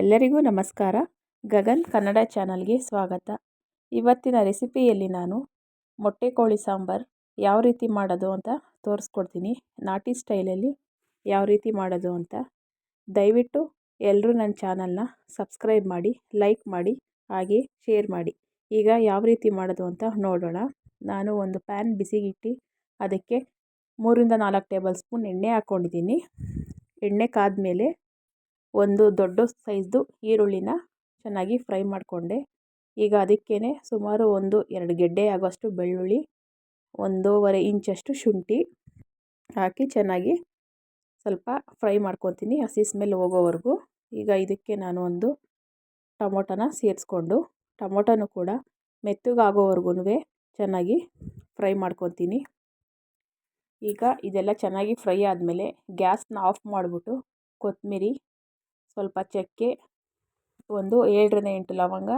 ಎಲ್ಲರಿಗೂ ನಮಸ್ಕಾರ. ಗಗನ್ ಕನ್ನಡ ಚಾನಲ್ಗೆ ಸ್ವಾಗತ. ಇವತ್ತಿನ ರೆಸಿಪಿಯಲ್ಲಿ ನಾನು ಮೊಟ್ಟೆ ಕೋಳಿ ಸಾಂಬಾರ್ ಯಾವ ರೀತಿ ಮಾಡೋದು ಅಂತ ತೋರಿಸ್ಕೊಡ್ತೀನಿ. ನಾಟಿ ಸ್ಟೈಲಲ್ಲಿ ಯಾವ ರೀತಿ ಮಾಡೋದು ಅಂತ. ದಯವಿಟ್ಟು ಎಲ್ಲರೂ ನನ್ನ ಚಾನಲ್ನ ಸಬ್ಸ್ಕ್ರೈಬ್ ಮಾಡಿ, ಲೈಕ್ ಮಾಡಿ, ಹಾಗೆ ಶೇರ್ ಮಾಡಿ. ಈಗ ಯಾವ ರೀತಿ ಮಾಡೋದು ಅಂತ ನೋಡೋಣ. ನಾನು ಒಂದು ಪ್ಯಾನ್ ಬಿಸಿಗಿಟ್ಟು ಅದಕ್ಕೆ ಮೂರಿಂದ ನಾಲ್ಕು ಟೇಬಲ್ ಸ್ಪೂನ್ ಎಣ್ಣೆ ಹಾಕ್ಕೊಂಡಿದ್ದೀನಿ ಎಣ್ಣೆ ಕಾದ್ಮೇಲೆ ಒಂದು ದೊಡ್ಡ ಸೈಜ್ದು ಈರುಳ್ಳಿನ ಚೆನ್ನಾಗಿ ಫ್ರೈ ಮಾಡಿಕೊಂಡೆ. ಈಗ ಅದಕ್ಕೇ ಸುಮಾರು ಒಂದು ಎರಡು ಗೆಡ್ಡೆ ಆಗೋಷ್ಟು ಬೆಳ್ಳುಳ್ಳಿ, ಒಂದೂವರೆ ಇಂಚಷ್ಟು ಶುಂಠಿ ಹಾಕಿ ಚೆನ್ನಾಗಿ ಸ್ವಲ್ಪ ಫ್ರೈ ಮಾಡ್ಕೊತೀನಿ ಹಸಿ ಸ್ಮೆಲ್ ಹೋಗೋವರೆಗೂ. ಈಗ ಇದಕ್ಕೆ ನಾನು ಒಂದು ಟೊಮೊಟೊನ ಸೇರಿಸ್ಕೊಂಡು, ಟೊಮೊಟೊನೂ ಕೂಡ ಮೆತ್ತಗಾಗೋವರೆಗೂ ಚೆನ್ನಾಗಿ ಫ್ರೈ ಮಾಡ್ಕೊತೀನಿ. ಈಗ ಇದೆಲ್ಲ ಚೆನ್ನಾಗಿ ಫ್ರೈ ಆದಮೇಲೆ ಗ್ಯಾಸ್ನ ಆಫ್ ಮಾಡಿಬಿಟ್ಟು ಕೊತ್ತಂಬರಿ ಸ್ವಲ್ಪ ಚಕ್ಕೆ, ಒಂದು ಏಳರಿಂದ ಎಂಟು ಲವಂಗ,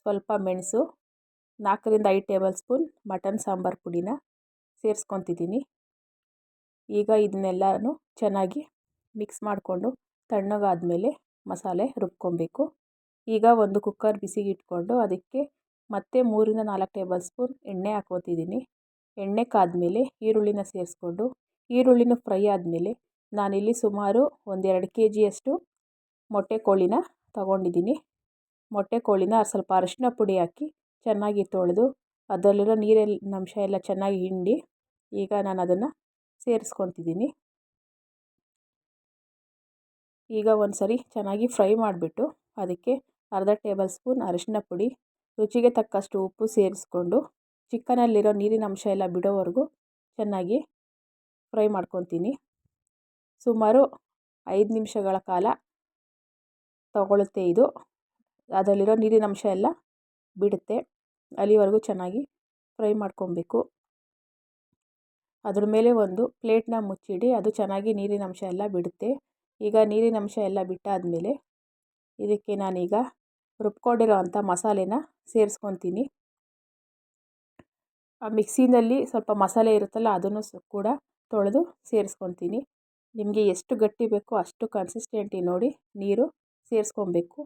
ಸ್ವಲ್ಪ ಮೆಣಸು, ನಾಲ್ಕರಿಂದ ಐದು ಟೇಬಲ್ ಸ್ಪೂನ್ ಮಟನ್ ಸಾಂಬಾರು ಪುಡಿನ ಸೇರಿಸ್ಕೊತಿದ್ದೀನಿ. ಈಗ ಇದನ್ನೆಲ್ಲನೂ ಚೆನ್ನಾಗಿ ಮಿಕ್ಸ್ ಮಾಡಿಕೊಂಡು ತಣ್ಣಗಾದಮೇಲೆ ಮಸಾಲೆ ರುಬ್ಕೊಬೇಕು. ಈಗ ಒಂದು ಕುಕ್ಕರ್ ಬಿಸಿಗೆ ಇಟ್ಕೊಂಡು ಅದಕ್ಕೆ ಮತ್ತೆ ಮೂರಿಂದ ನಾಲ್ಕು ಟೇಬಲ್ ಸ್ಪೂನ್ ಎಣ್ಣೆ ಹಾಕ್ಕೊತಿದ್ದೀನಿ. ಎಣ್ಣೆ ಕಾದ್ಮೇಲೆ ಈರುಳ್ಳಿನ ಸೇರಿಸ್ಕೊಂಡು ಈರುಳ್ಳಿನೂ ಫ್ರೈ ಆದಮೇಲೆ ನಾನಿಲ್ಲಿ ಸುಮಾರು ಒಂದೆರಡು ಕೆ ಜಿಯಷ್ಟು ಮೊಟ್ಟೆ ಕೋಳಿನ ತಗೊಂಡಿದ್ದೀನಿ. ಮೊಟ್ಟೆ ಕೋಳಿನ ಸ್ವಲ್ಪ ಅರಶಿನ ಪುಡಿ ಹಾಕಿ ಚೆನ್ನಾಗಿ ತೊಳೆದು ಅದರಲ್ಲಿರೋ ನೀರಿನ ಅಂಶ ಎಲ್ಲ ಚೆನ್ನಾಗಿ ಹಿಂಡಿ ಈಗ ನಾನು ಅದನ್ನು ಸೇರಿಸ್ಕೊತಿದ್ದೀನಿ. ಈಗ ಒಂದು ಸರಿ ಚೆನ್ನಾಗಿ ಫ್ರೈ ಮಾಡಿಬಿಟ್ಟು ಅದಕ್ಕೆ ಅರ್ಧ ಟೇಬಲ್ ಸ್ಪೂನ್ ಅರಶಿನ ಪುಡಿ, ರುಚಿಗೆ ತಕ್ಕಷ್ಟು ಉಪ್ಪು ಸೇರಿಸ್ಕೊಂಡು ಚಿಕನಲ್ಲಿರೋ ನೀರಿನ ಅಂಶ ಎಲ್ಲ ಬಿಡೋವರೆಗೂ ಚೆನ್ನಾಗಿ ಫ್ರೈ ಮಾಡ್ಕೊತೀನಿ. ಸುಮಾರು ಐದು ನಿಮಿಷಗಳ ಕಾಲ ತಗೊಳ್ಳುತ್ತೆ ಇದು. ಅದರಲ್ಲಿರೋ ನೀರಿನ ಅಂಶ ಎಲ್ಲ ಬಿಡುತ್ತೆ. ಅಲ್ಲಿವರೆಗೂ ಚೆನ್ನಾಗಿ ಫ್ರೈ ಮಾಡ್ಕೊಬೇಕು. ಅದ್ರ ಮೇಲೆ ಒಂದು ಪ್ಲೇಟ್ನ ಮುಚ್ಚಿಡಿ, ಅದು ಚೆನ್ನಾಗಿ ನೀರಿನ ಅಂಶ ಎಲ್ಲ ಬಿಡುತ್ತೆ. ಈಗ ನೀರಿನ ಅಂಶ ಎಲ್ಲ ಬಿಟ್ಟಾದಮೇಲೆ ಇದಕ್ಕೆ ನಾನೀಗ ರುಬ್ಕೊಂಡಿರೋ ಅಂಥ ಮಸಾಲೆನ ಸೇರಿಸ್ಕೊತೀನಿ. ಆ ಮಿಕ್ಸಿನಲ್ಲಿ ಸ್ವಲ್ಪ ಮಸಾಲೆ ಇರುತ್ತಲ್ಲ ಅದನ್ನು ಕೂಡ ತೊಳೆದು ಸೇರಿಸ್ಕೊತೀನಿ. ನಿಮಗೆ ಎಷ್ಟು ಗಟ್ಟಿ ಬೇಕೋ ಅಷ್ಟು ಕನ್ಸಿಸ್ಟೆಂಟಿ ನೋಡಿ ನೀರು ಸೇರಿಸ್ಕೊಬೇಕು.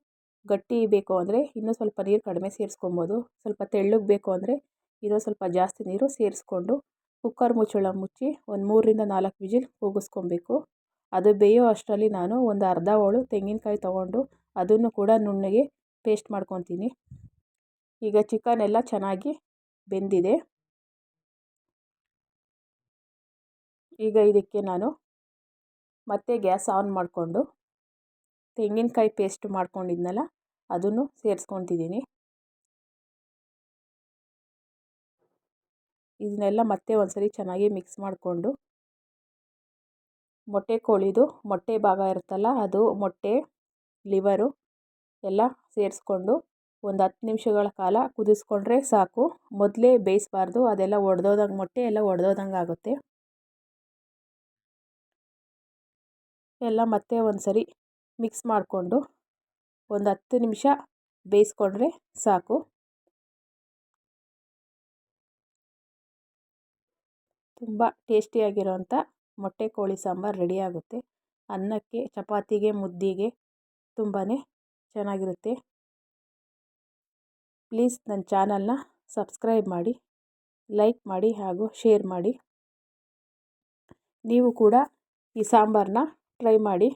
ಗಟ್ಟಿ ಬೇಕು ಅಂದರೆ ಇನ್ನೂ ಸ್ವಲ್ಪ ನೀರು ಕಡಿಮೆ ಸೇರಿಸ್ಕೊಬೋದು. ಸ್ವಲ್ಪ ತೆಳ್ಳಗೆ ಬೇಕು ಅಂದರೆ ಇನ್ನೂ ಸ್ವಲ್ಪ ಜಾಸ್ತಿ ನೀರು ಸೇರಿಸ್ಕೊಂಡು ಕುಕ್ಕರ್ ಮುಚ್ಚಳ ಮುಚ್ಚಿ ಒಂದು ಮೂರರಿಂದ ನಾಲ್ಕು ವಿಜಿಲ್ ಕೂಗಿಸ್ಕೊಬೇಕು. ಅದು ಬೇಯೋ ಅಷ್ಟರಲ್ಲಿ ನಾನು ಒಂದು ಅರ್ಧ ಹೋಳು ತೆಂಗಿನಕಾಯಿ ತೊಗೊಂಡು ಅದನ್ನು ಕೂಡ ನುಣ್ಣಗೆ ಪೇಸ್ಟ್ ಮಾಡ್ಕೊತೀನಿ. ಈಗ ಚಿಕನ್ ಎಲ್ಲ ಚೆನ್ನಾಗಿ ಬೆಂದಿದೆ. ಈಗ ಇದಕ್ಕೆ ನಾನು ಮತ್ತೆ ಗ್ಯಾಸ್ ಆನ್ ಮಾಡಿಕೊಂಡು ತೆಂಗಿನಕಾಯಿ ಪೇಸ್ಟ್ ಮಾಡ್ಕೊಂಡಿದ್ನಲ್ಲ, ಅದನ್ನು ಸೇರಿಸ್ಕೊತಿದ್ದೀನಿ. ಇದನ್ನೆಲ್ಲ ಮತ್ತೆ ಒಂದ್ಸರಿ ಚೆನ್ನಾಗಿ ಮಿಕ್ಸ್ ಮಾಡಿಕೊಂಡು, ಮೊಟ್ಟೆ ಕೋಳಿದು ಮೊಟ್ಟೆ ಭಾಗ ಇರುತ್ತಲ್ಲ, ಅದು ಮೊಟ್ಟೆ ಲಿವರು ಎಲ್ಲ ಸೇರಿಸ್ಕೊಂಡು ಒಂದು ಹತ್ತು ನಿಮಿಷಗಳ ಕಾಲ ಕುದಿಸ್ಕೊಂಡ್ರೆ ಸಾಕು. ಮೊದಲೇ ಬೇಯಿಸ್ಬಾರ್ದು, ಅದೆಲ್ಲ ಒಡೆದೋದಂಗೆ, ಮೊಟ್ಟೆ ಎಲ್ಲ ಒಡೆದೋದಂಗೆ ಆಗುತ್ತೆ. ಎಲ್ಲ ಮತ್ತೆ ಒಂದು ಸರಿ ಮಿಕ್ಸ್ ಮಾಡಿಕೊಂಡು ಒಂದು ಹತ್ತು ನಿಮಿಷ ಬೇಯಿಸ್ಕೊಂಡ್ರೆ ಸಾಕು. ತುಂಬ ಟೇಸ್ಟಿಯಾಗಿರೋಂಥ ಮೊಟ್ಟೆ ಕೋಳಿ ಸಾಂಬಾರು ರೆಡಿಯಾಗುತ್ತೆ ಅನ್ನಕ್ಕೆ, ಚಪಾತಿಗೆ, ಮುದ್ದಿಗೆ ತುಂಬಾ ಚೆನ್ನಾಗಿರುತ್ತೆ. ಪ್ಲೀಸ್ ನನ್ನ ಚಾನಲ್ನ ಸಬ್ಸ್ಕ್ರೈಬ್ ಮಾಡಿ, ಲೈಕ್ ಮಾಡಿ ಹಾಗೂ ಶೇರ್ ಮಾಡಿ. ನೀವು ಕೂಡ ಈ ಸಾಂಬಾರನ್ನ ಟ್ರೈ ಮಾಡಿ.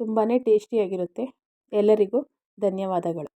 ತುಂಬಾ ಟೇಸ್ಟಿಯಾಗಿರುತ್ತೆ ಎಲ್ಲರಿಗೂ ಧನ್ಯವಾದಗಳು.